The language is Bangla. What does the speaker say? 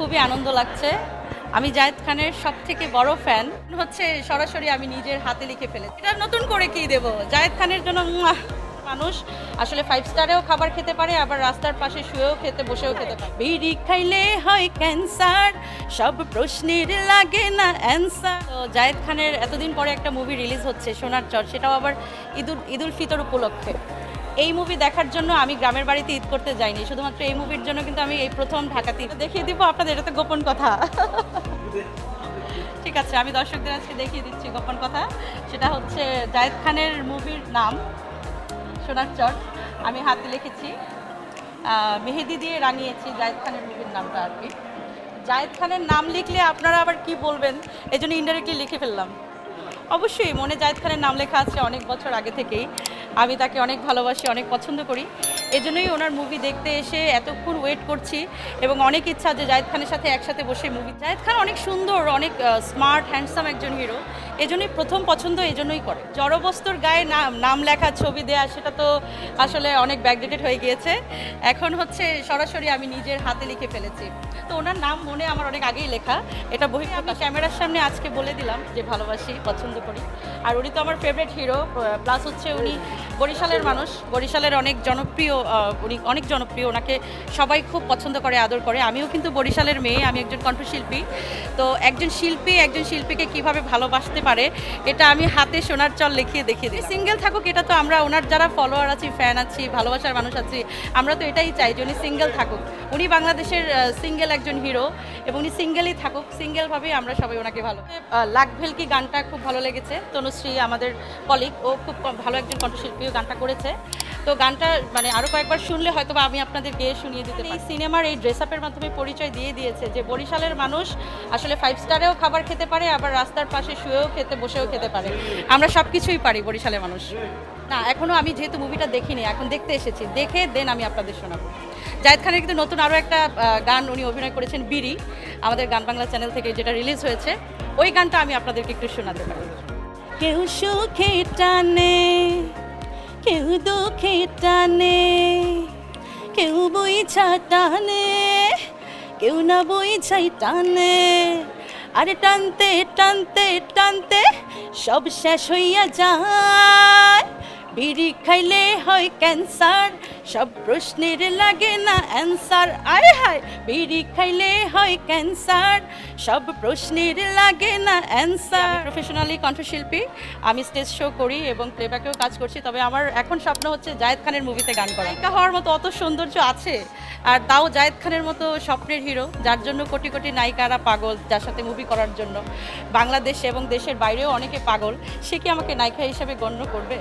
খুবই আনন্দ লাগছে। আমি জায়েদ খানের সব থেকে বড় ফ্যান হচ্ছে সরাসরি আমি নিজের হাতে লিখে ফেলেছি। এটা নতুন করে কি দেব? জায়েদ খানের জন্য মানুষ আসলে ফাইভ স্টারেও খাবার খেতে পারে, আবার রাস্তার পাশে শুয়েও খেতে, বসেও খেতে পারে। বিড়ি খাইলে হয় ক্যান্সার সব প্রশ্নের লাগে না অ্যান্সার তো জায়েদ খানের এতদিন পরে একটা মুভি রিলিজ হচ্ছে, সোনার চর। সেটাও আবার ঈদুল ঈদুল ফিতর উপলক্ষে। এই মুভি দেখার জন্য আমি গ্রামের বাড়িতে ঈদ করতে যাইনি। শুধুমাত্র এই মুভির জন্য কিন্তু আমি এই প্রথম ঢাকাতে দেখিয়ে দিব। আপনাদের, এটা তো গোপন কথা। ঠিক আছে, আমি দর্শকদের আজকে দেখিয়ে দিচ্ছি গোপন কথা। সেটা হচ্ছে জায়েদ খানের মুভির নাম, সোনার চট আমি হাতে লিখেছি মেহেদি দিয়ে রাঙিয়েছি জায়েদ খানের মুভির নামটা আর কি। জায়েদ খানের নাম লিখলে আপনারা আবার কি বলবেন? এই জন্য ইনডাইরেক্টলি লিখে ফেললাম। অবশ্যই, মনে জায়দ খানের নাম লেখা আছে অনেক বছর আগে থেকেই। আমি তাকে অনেক ভালোবাসি, অনেক পছন্দ করি। এজন্যই ওনার মুভি দেখতে এসে এতক্ষণ ওয়েট করছি এবং অনেক ইচ্ছা যে জায়দ খানের সাথে একসাথে বসে মুভি জায়দ খান অনেক সুন্দর, অনেক স্মার্ট হ্যান্ডসাম একজন হিরো এজন্যই প্রথম পছন্দ এজন্যই করে। জড়বস্তুর গায়ে নাম নাম লেখা ছবি দেয়া সেটা তো আসলে অনেক ব্যাকডেটেড হয়ে গিয়েছে। এখন হচ্ছে সরাসরি আমি নিজের হাতে লিখে ফেলেছি। তো ওনার নাম মনে আমার অনেক আগেই লেখা। এটা বই আমি ক্যামেরার সামনে আজকে বলে দিলাম যে ভালোবাসি পছন্দ করি। আর উনি তো আমার ফেভারিট হিরো প্লাস হচ্ছে উনি বরিশালের মানুষ। বরিশালের অনেক জনপ্রিয় উনি অনেক জনপ্রিয়। ওনাকে সবাই খুব পছন্দ করে আদর করে। আমিও কিন্তু বরিশালের মেয়ে আমি একজন কণ্ঠশিল্পী। তো একজন শিল্পী একজন শিল্পীকে কীভাবে ভালোবাসতে পারে এটা আমি হাতে সোনার চল লিখিয়ে দেখিয়ে দিই সিঙ্গেল থাকুক এটা তো আমরা ওনার যারা ফলোয়ার আছি ফ্যান আছি ভালোবাসার মানুষ আছি আমরা তো এটাই চাই যে উনি সিঙ্গেল থাকুক। উনি বাংলাদেশের সিঙ্গেল একজন হিরো এবং উনি সিঙ্গেলই থাকুক। সিঙ্গেলভাবেই আমরা সবাই ওনাকে ভালো আহ, লাখ ভেলকি গানটা খুব ভালো লেগেছে। তনুশ্রী আমাদের কলিগ ও খুব ভালো একজন কণ্ঠশিল্পী ও গানটা করেছে। তো গানটা মানে আরও কয়েকবার শুনলে হয়তো বা আমি আপনাদের গিয়ে শুনিয়ে দিতে এই সিনেমার এই ড্রেস আপের মাধ্যমে পরিচয় দিয়ে দিয়েছে যে বরিশালের মানুষ আসলে ফাইভ স্টারেও খাবার খেতে পারে আবার রাস্তার পাশে শুয়েও বসেও খেতে পারে। আমরা সব কিছুই পারি বরিশালের মানুষ। না এখনও আমি যেহেতু মুভিটা দেখিনি, এখন দেখতে এসেছি। দেখে দেন আমি আপনাদের শোনাবো। জায়েদ খানের কিন্তু নতুন আরও একটা গান উনি অভিনয় করেছেন, বিড়ি। আমাদের গান বাংলা চ্যানেল থেকে যেটা রিলিজ হয়েছে, ওই গানটা আমি আপনাদেরকে একটু শোনাতে পারি। কেউ সুখে টানে, কেউ দুঃখে টানে, কেউ বইছা টানে, কেউ না বইছাই টানে। আরে টানতে টানতে টানতে সব শেষ হইয়া যায়। বিড়ি খাইলে হয় ক্যান্সার সব প্রশ্নের লাগে না অ্যান্সার। আয় হায় বিড়ি খাইলে হয় ক্যান্সার সব প্রশ্নের লাগে না অ্যান্সার। প্রফেশনালি কণ্ঠশিল্পী আমি স্টেজ শো করি এবং প্লেব্যাকেও কাজ করছি তবে আমার এখন স্বপ্ন হচ্ছে জায়েদ খানের মুভিতে গান করা। হওয়ার মতো অত সৌন্দর্য আছে। আর তাও জায়েদ খানের মতো স্বপ্নের হিরো, যার জন্য কোটি কোটি নায়িকারা পাগল যার সাথে মুভি করার জন্য। বাংলাদেশে এবং দেশের বাইরেও অনেকে পাগল, সে কি আমাকে নায়িকা হিসেবে গণ্য করবে?